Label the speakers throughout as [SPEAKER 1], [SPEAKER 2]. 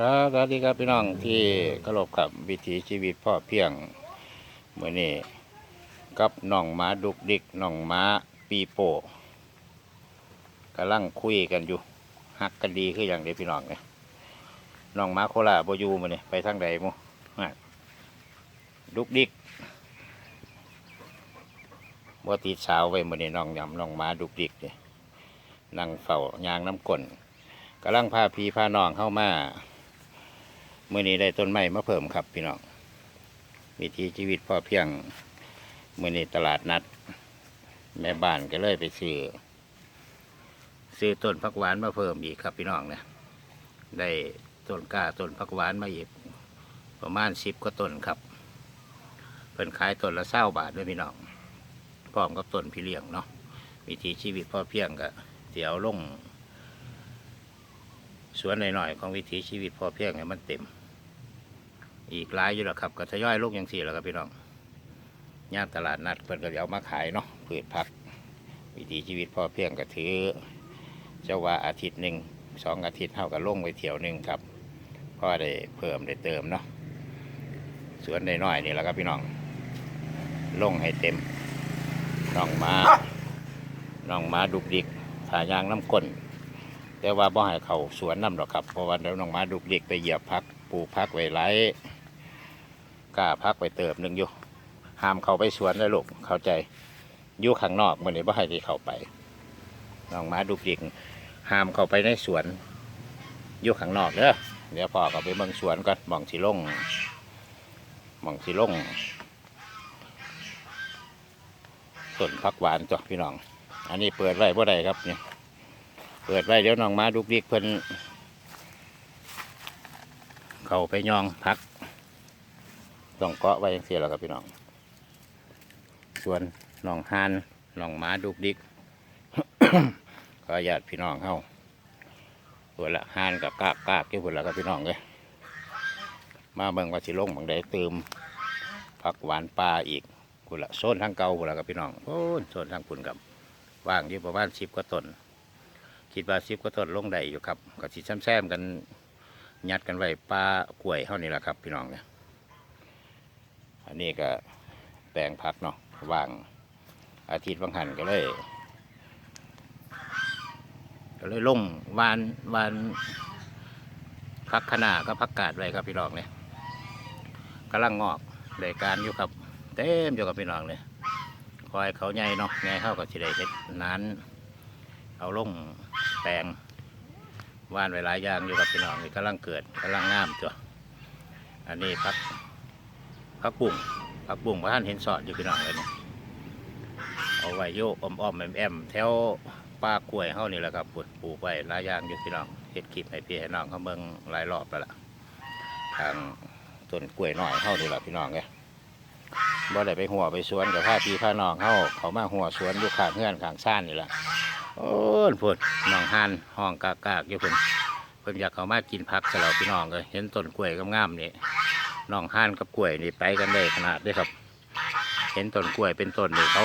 [SPEAKER 1] ครับสวัสดีครับพี่น้องที่เคารพกับวิถีชีวิตพ่อเพียงเมื่อนี้กับน้องหมาดุกดิกน้องหมาปีโป้กำลังคุยกันอยู่หักกันดีคืออย่างเดียวพี่น้องเนี่ยน้องหมาโคราชบอยูมาเนี่ยไปทางใดมูฮะดุกดิกบ่ติดสาวไว้มื่อนี้น้องยำน้องหมาดุกดิกเนี่ยนั่งเฝ้ายางน้ำกลนกำลังพาพีพาน้องเข้ามา เมื่อนี้ได้ต้นไม้มาเพิ่มครับพี่น้องวิถีชีวิตพอเพียงเมื่อนี้ตลาดนัด แม่บ้านก็เลยไปซื้อซื้อต้นพักหวานมาเพิ่มอีกครับพี่น้องเนี่ยได้ต้นกล้าต้นพักหวานมาอีกประมาณสิบกว่าต้นครับเพิ่นขายต้นละเศร้าบาทด้วยพี่น้องพร้อมกับต้นพี่เลี้ยงเนาะวิถีชีวิตพอเพียงก็เดี๋ยวลงสวนหน่อยๆของวิถีชีวิตพอเพียงให้มันเต็ม อีกหลายอยู่แล้วครับก็ทยอยลูกอย่างสี่แล้วครับพี่น้องย่านตลาดนัดเพิ่นก็จะเอามาขายเนาะพืชผัก วิถีชีวิตพอเพียงก็ถือเจ้าว่าอาทิตย์หนึ่งสองอาทิตย์เท่ากับลงไปเที่ยวหนึ่งครับพ่อได้เพิ่มได้เติมเนาะสวนน้อยนี่แหละครับพี่น้องลงให้เต็มน้องมาน้องมาดุกดิกถายางน้ำก้นแต่ว่าบ่ให้เขาสวนน้ำหรอกครับเพราะว่าเดี๋ยวน้องมาดุกดิกไปเหยียบพักปลูกพักไว้ไร กล้าพักไว้เติมหนึ่งอยู่ห้ามเขาไปสวนเลยลูกเข้าใจอยู่ข้างนอกมันนี้บ่ให้ที่เขาไปน้องหมาดุกดิกห้ามเขาไปในสวนอยู่ข้างนอกเด้อเดี๋ยวพ่อก็ไปเบิ่งสวนก่อนหมองสิลงหมองสิลงต้นพักหวานจ้ะพี่น้อง อันนี้เปิดไว้บ่ได้ครับเนี่ยเปิดไว้เดี๋ยวน้องมาดุกดิกเพิ่นเขาไปยองพัก ต้องเกาะไว้ยังเสียแล้วครับพี่น้อง ส่วนน้องฮานน้องหมาดุกดิกขอญาติพี่น้องเข้าส่วละฮานกับกากกากที่พุ่นละครับพี่น้องเลยมาเบิ่งว่าสิลงบางใดเติมผักหวานปลาอีกพุ่นละโซนทางเก่าพุ่นละครับพี่น้องโอ้โซนทางพุ่นกับว่างอยู่ประมาณสิบกว่าต้นคิดว่าซิบก็ต้นลงได้อยู่ครับก็สิแซมๆกันยัดกันไว้ปลากล้วยเท่านี้แหละครับ พี่น้องเนี่ย อันนี้ก็แปลงพักเนาะว่างอาทิตย์วังหันก็เลย ก็เลยลงวานวานพักขนาก็พักกาดไว้ครับพี่น้องเนี่ยกำลังงอกรายการอยู่ครับ เต็มอยู่กับพี่น้องเลยคอยเขาใหญ่เนาะใหญ่เข้ากับสิได้เฮ็ดนั้นเอาลงแปลงว่านไว้หลายอย่างอยู่กับพี่น้องนี่กำลังเกิดกำลังงามจ้ะอันนี้พัก พักบุ่งพักบุ่งพระท่านเห็นสอดอยู่พี่น้องเลยเนี่ยเอาไว้โยกอมอมแอมแอมแถวป้ากล้วยเฮานี่แหละครับปลูกปลูกไว้หลายอย่างอยู่พี่น้องเฮ็ดคลิปให้พี่ให้น้องเขาเบิ่งหลายรอบแล้วล่ะทางต้นกล้วยน้อยเฮานี่แหละพี่น้องไงบ่ได้ไปหัวไปสวนกับผ้าพี่ผ้าน้องเฮาเขามาหัวสวนอยู่ข้างเฮือนข้างซ่านนี่แหละโอ้ยพูดน้องฮันห้องกากากอยู่พิ่นเพิ่นอยากเขามากินพักสลับพี่น้องเลยเห็นต้นกล้วยงามๆนี่ น้องฮันกับกล้วยนี่ไปกันได้ขนาดด้อครับ เห็นต้นกล้วยเป็นต้นนี่เขา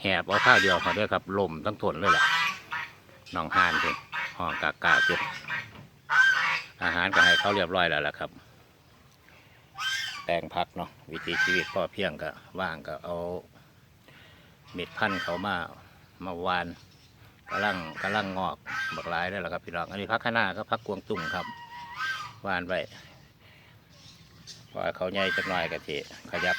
[SPEAKER 1] แหบเอาข้าวเดียวเขาด้อครับลมทั้งต้นเลยแหละน้องฮันเพิ่นห้องกากากอยู่อาหารก็ให้เขาเรียบร้อยแล้วล่ะครับแปลงพักเนาะวิถีชีวิตพ่อเพียงก็ว่างก็เอาเม็ดพันธุ์เขามามาวานกำลังกำลังงอกบักหลายได้แล้วครับพี่น้องอันนี้พักข้างหน้าก็พักกวางตุ้งครับวานไว้ พอเขาใหญ่จักหน่อยกะทิขยับ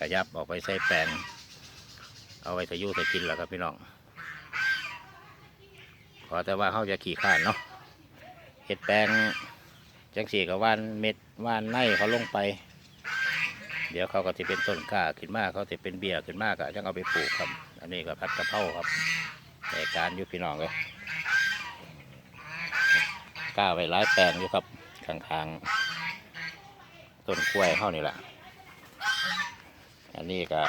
[SPEAKER 1] ขยับออกไปใส่แปลงเอาไว้ทะยุทะกินแล้วครับพี่น้องขอแต่ว่าเขาจะขี่ข้านเนาะเห็ดแปลงจังสีกับว่านเม็ดว่านไนเขาลงไป เดี๋ยวเขาก็จะเป็นต้นกล้าขึ้นมากเขาจะเป็นเบี้ยขึ้นมากอะจังเอาไปปลูกครับ อันนี้ก็พัดกระเพราครับในการยู่พี่น้องเลยกล้าไว้ร้ายแปลงอยู่ครับข้างๆ ต้นกล้วยเข้านี่แหละอันนี้ก็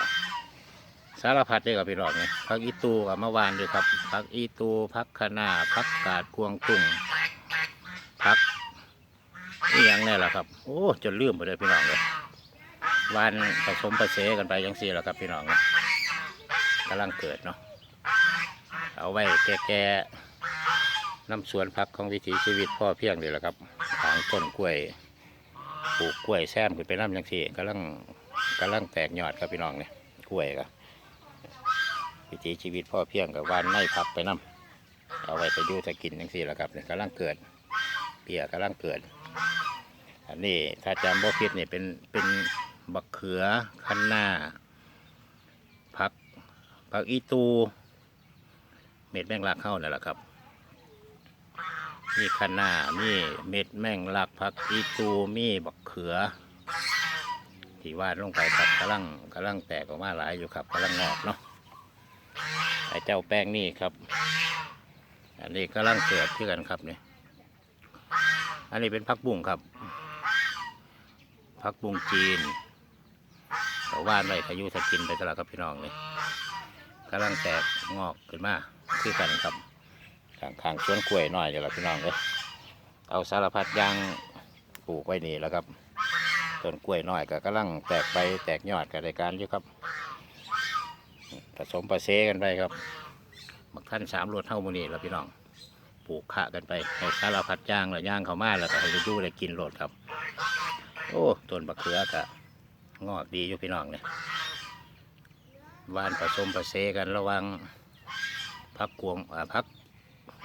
[SPEAKER 1] สารพัดเลยกับพี่น้องเนี่ยพักอีตูกับเมื่อวานด้วยครับพักอีตูพักคะน้าพักกาดกวงตุ้งพักนี่ยังเนี่ยแหละครับ โอ้จนลืมไปเลยพี่น้องเลยวานผสมผสกันไปยังสี่แหละครับพี่น้องนะกำลังเกิดเนาะเอาไว้แก่ๆน้ำสวนพักของวิถีชีวิตพ่อเพียงนี่แหละครับทางต้นกล้วย ปลูกกล้วยแซมขึ้นไปน้ำยังสี่กำลังกำลังแตกยอดครับพี่น้องเนี่ยกล้วยครับวิถีชีวิตพ่อเพียงกับวานไม่พักไปน้ำเอาไว้ไปดูจะกินยังสี่แหละครับเนี่ยกำลังเกิดเปียกำลังเกิด อันนี้ถ้าจำบ่ผิดนี่ยเป็นเป็นบักเขือคันหน้าผักผักอีตู เม็ดแมงลักเข้านั่นแหละครับ มีคะน้ามีเม็ดแมงลักผักอีตูมีบักเขือ ที่วาดลงไปครับกำลังกำลังแตกออกมาหลายอยู่ครับกำลังงอกเนาะไอเจ้าแป้งนี่ครับ อันนี้กำลังเกิดที่กันครับเนี่ยอันนี้เป็นผักบุ้งครับผักบุ้งจีนแต่ว่านไว้ขยุถ้ากินไปตลอดครับพี่น้องนี่กำลังแตกงอกขึ้นมาคือกันครับ ข้างข้างๆสวนกล้วยน้อยเดี๋ยวละพี่น้องเลยเอาสารพัดอยางปลูกไว้นี่แล้วครับต้นกล้วยน้อยก็กำลังแตกใบแตกยอดกับรายการอยู่ครับ ผสมผสานกันไปครับมักท่านสามรวดเท่ามูนี่แล้วพี่น้องปลูกขะกันไปให้สารพัดย่างแล้วย่างเขามาแล้วก็ให้ไปดูได้กินโลดครับ โอ้ต้นบักเขือกะงอกดีอยู่พี่น้องเนี่ยวานผสมผสานกันระวังพักกวงพัก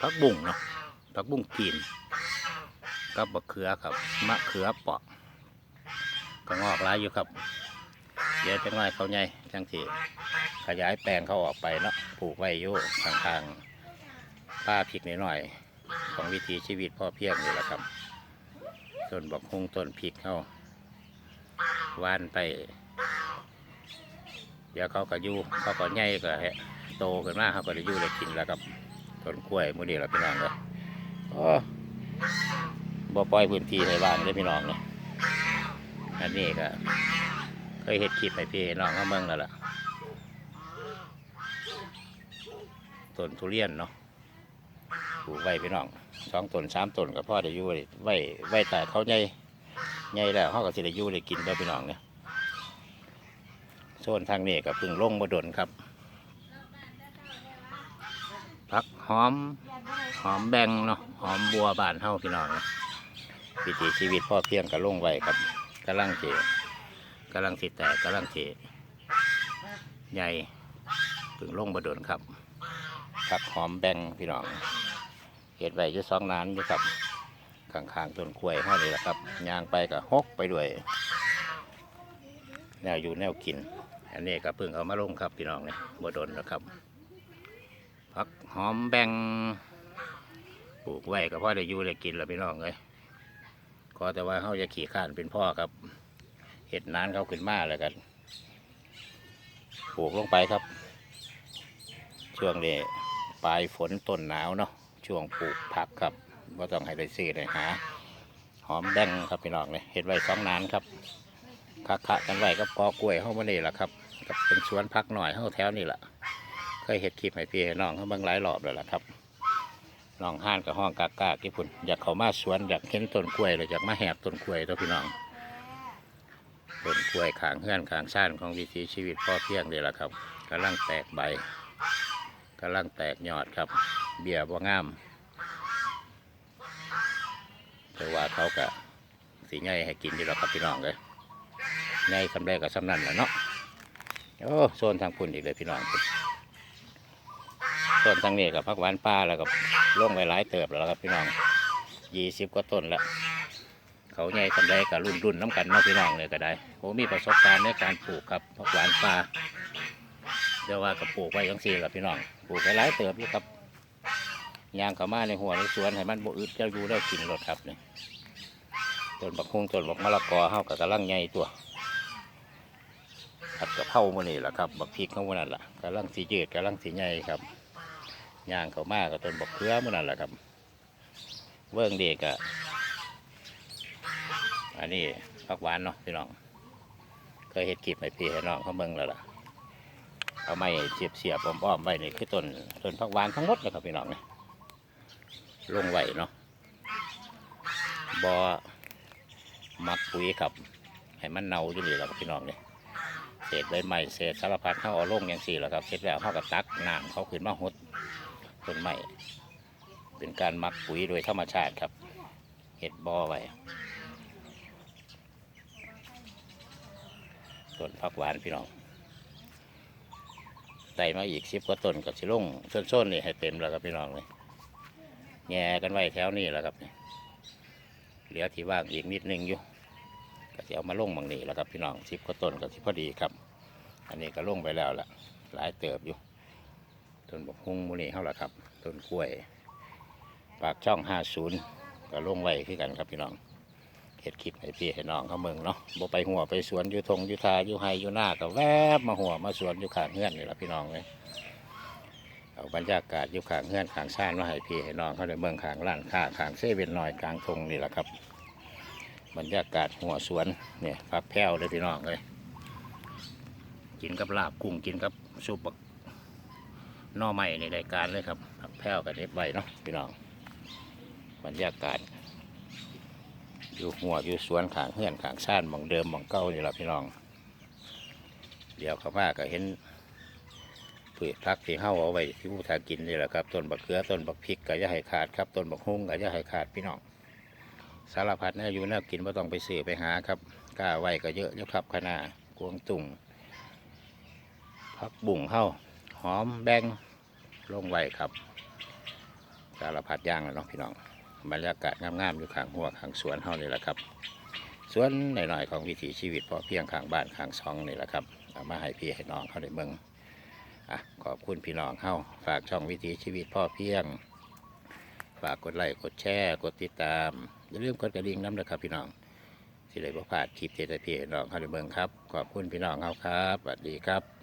[SPEAKER 1] พักบุ่งเนาะพักบุ่งกินกับบักเขือครับมะเขือเปาะก็งอกหลายอยู่ครับเดี๋ยวจังไรเขาใหญ่จังทีขยายแปลงเขาออกไปเนาะปลูกไว้อยู่ข้างๆป้าพริกนิดหน่อยๆของวิถีชีวิตพ่อเพียงนี่แหละครับต้นบอกฮงต้นพริกเขาหวานไป เดี๋ยวเขาก็ยู่เขาก็ใหญ่ก็โตขึ้นมาเขาก็ได้ยู่ได้กินแล้วครับ ต้นกล้วยมื้อนี้เราพี่น้องเลยโอ้บ่ปล่อยพื้นที่ให้บ้านเลยพี่น้องเลยอันนี้ก็เคยเห็ดคลิปให้พี่น้องเขาเมืองแล้วล่ะต้นทุเรียนเนาะปลูกไว้พี่น้องสองต้นสามต้นก็พ่อได้อยู่ได้ไว้ไว้แต่เขาใหญ่ใหญ่แล้วเขาก็สิได้อยู่ได้กินแล้วพี่น้องเนี่ยโซนทางนี้ก็เพึ่งลงมาดนครับ ผักหอม หอมแบงเนาะหอมบัวบานเฮาพี่น้องวิถีชีวิตพ่อเพียงก็ลงไว้ครับกำลังเจกำลังสิแตกกำลังเจใหญ่ถึงลงบดนครับผักหอมแบงพี่น้องเห็ดไว้จะสองนานอยู่ครับข้างๆต้นกล้วยห้านี่แหละครับยางไปก็ฮกไปด้วยแนวอยู่แนวกิน อันนี้ก็เพิ่งเอามาลงครับพี่น้องเนี่ยบดนนะครับ ผักหอมแบงปลูกไว้ก็พ่อได้อยู่ได้กินแล้วพี่น้องเลยขอแต่ว่าเขาจะขี่ข้านเป็นพ่อครับเห็ดนานเขาขึ้นมาแล้วกันปลูกลงไปครับ ช่วงนี้ปลายฝนต้นหนาวเนาะช่วงปลูกผักครับว่าต้องให้ได้ซื้อได้หาหอมแดงครับพี่น้องเลยเห็ดไว้สองนานครับคักๆกันไว้กับกอกล้วยเข้ามานี่แหละครับ เป็นสวนพักหน่อยเข้าแถวนี่แหละ ยเห็ดคลิปให้พี่ให้น้องเขาเบางหลายรอบแล้วล่ะครับน้องห้านกับห้องกากากี่พุ่นอยากเขามาสวนอยากเห็นต้นกล้วยเลยอยากมาแหบต้นกล้วยตัวพี่น้องต้นกล้วยขางเฮือนขางซ่านของวิถีชีวิตพ่อเพียงเลยล่ะครับกำลังแตกใบกำลังแตกยอดครับ เบียบ่งามแต่ว่าเขากะสีไงให้กินดีหรอกครับพี่น้องเลยไงสำเร็จกับสำนันแหละเนาะโอ้โซนทางพุ่นอีกเลยพี่น้อง ต้นทางนี้กับพักหวานป้าแล้วก็ล่งไปหลายเติบแล้วครับพี่น้องยี่สิบกว่าต้นแล้วเขาใหญ่ทำได้กับรุ่นรุ่นน้ำกันเนาะพี่น้องเลยก็ได้ผมมีประสบการณ์ในการปลูกครับพักหวานป้าเดี๋ยวว่ากับปลูกไว้ยังสี่กับพี่น้องปลูกไปหลายเติบอยู่ครับยางเขามาในหัวในสวนให้มันบอึดเจ้าอยู่ได้กินรถครับเนี่ต้นบักฮุงต้นบักมะละกอเฮากับกำลังใหญ่ตัวผัดกะเพราโมอนี่แหละครับบักพริกเขาโมนั่นแหละกำลังสีเยืดกำลังสีใหญ่ครับ ย่างเขามากก็ต้นบกเครือมื่อนั่นแหละครับ เวิ้งเด็กอะอันนี้ผักหวานเนาะพี่น้องเคยเห็ดกีบให้พี่ให้น้องเขาเบิ่งแล้วล่ะเอาไม้เสียบเสียบอ้อมๆไว้นี่คือต้นต้นผักหวานทั้งหมดเลยครับพี่น้องเนี่ยลงไหวเนาะบอมักปุ๋ยครับให้มันเน่าอยู่นี่แหละครับพี่น้องเนี่ยเศษใบไม้เศษสารพัดเข้าเอาลงอย่างสี่แหละครับเสร็จแล้วเข้ากับตักน้ำเขาขึ้นมาหด ต้นไม้เป็นการมักปุ๋ยโดยธรรมชาติครับเห็ดบอไว้ต้นผักหวานพี่น้องไต่มาอีกสิบกว่าต้นกับสิลงส้นๆนี่ให้เต็มแล้วครับพี่น้องเลยแง่กันไว้แถวนี้แล้วครับเหลือที่ว่างอีกนิดนึงอยู่ก็จะเอามาลงบางนี้แล้วครับพี่น้องสิบกว่าต้นก็สิพอดีครับ อันนี้ก็ลงไปแล้วล่ะ หลายเติบอยู่ ต้นบกฮุ้งมูนี่เท่าไหร่ครับต้นกล้วย ปากช่องห้าศูนย์ก็ลงไว้คือกันครับพี่น้องเห็ดคลิปให้พี่ให้น้องเขาเมืองเนาะบ่ไปหัวไปสวนอยู่ทงอยู่ทาอยู่ไฮอยู่หน้าก็แวบมาหัวมาสวนอยู่ข้างเฮือนนี่แหละพี่น้องเลยเอาบรรยากาศอยู่ข้างเฮือนข้างซ่านมาให้พี่ให้น้องเขาได้เมืองข้างร้านค้าข้างเซเว่นน้อยกลางทงนี่แหละครับ บรรยากาศหัวสวนเนี่ยพักแพ้วเลยพี่น้องเลยกินกับลาบกุ้งกินกับซุปบักห น่อไม้ในรายการเลยครับผักแพ้วกับเด็บไว้เนาะพี่น้องบรรยากาศอยู่หัวอยู่สวนขางเฮือนขางซ่านหมองเดิมหมองเก่านี่แหละพี่น้อง เดี๋ยวเขามาก็เห็นพืชพักที่เฮาเอาไว้ที่ผู้ทากินนี่แหละครับต้นบักเขือต้นบักพริกก็อย่าให้ขาดครับต้นบักฮุ้งก็อย่าให้ขาดพี่น้องสารพัดเนี่ยอยู่น่ากินไม่ต้องไปซื้อไปหาครับกล้าไว้ก็เยอะอยู่ครับขนาดกวงตุ่งผักบุ่งเฮา หอมแบงลงไว้ครับสารพัดย่างแล้วเนาะพี่น้องบรรยากาศงามๆอยู่ข้างหัวข้างสวนเฮานี่แหละครับสวนหน่อยๆของวิถีชีวิตพอเพียงข้างบ้านข้างซองนี่แหละครับเอามาให้พี่ให้น้องเขาได้เมืองอะขอบคุณพี่น้องเฮาฝากช่องวิถีชีวิตพ่อเพียง ฝากกดไลค์กดแชร์กดติดตามอย่าลืมกดกระดิ่งน้ำนะครับพี่น้องสิได้บ่พลาดคลิปเทศพี่น้องเขาได้เมืองครับ ขอบคุณพี่น้องเฮาครับสวัสดีครับ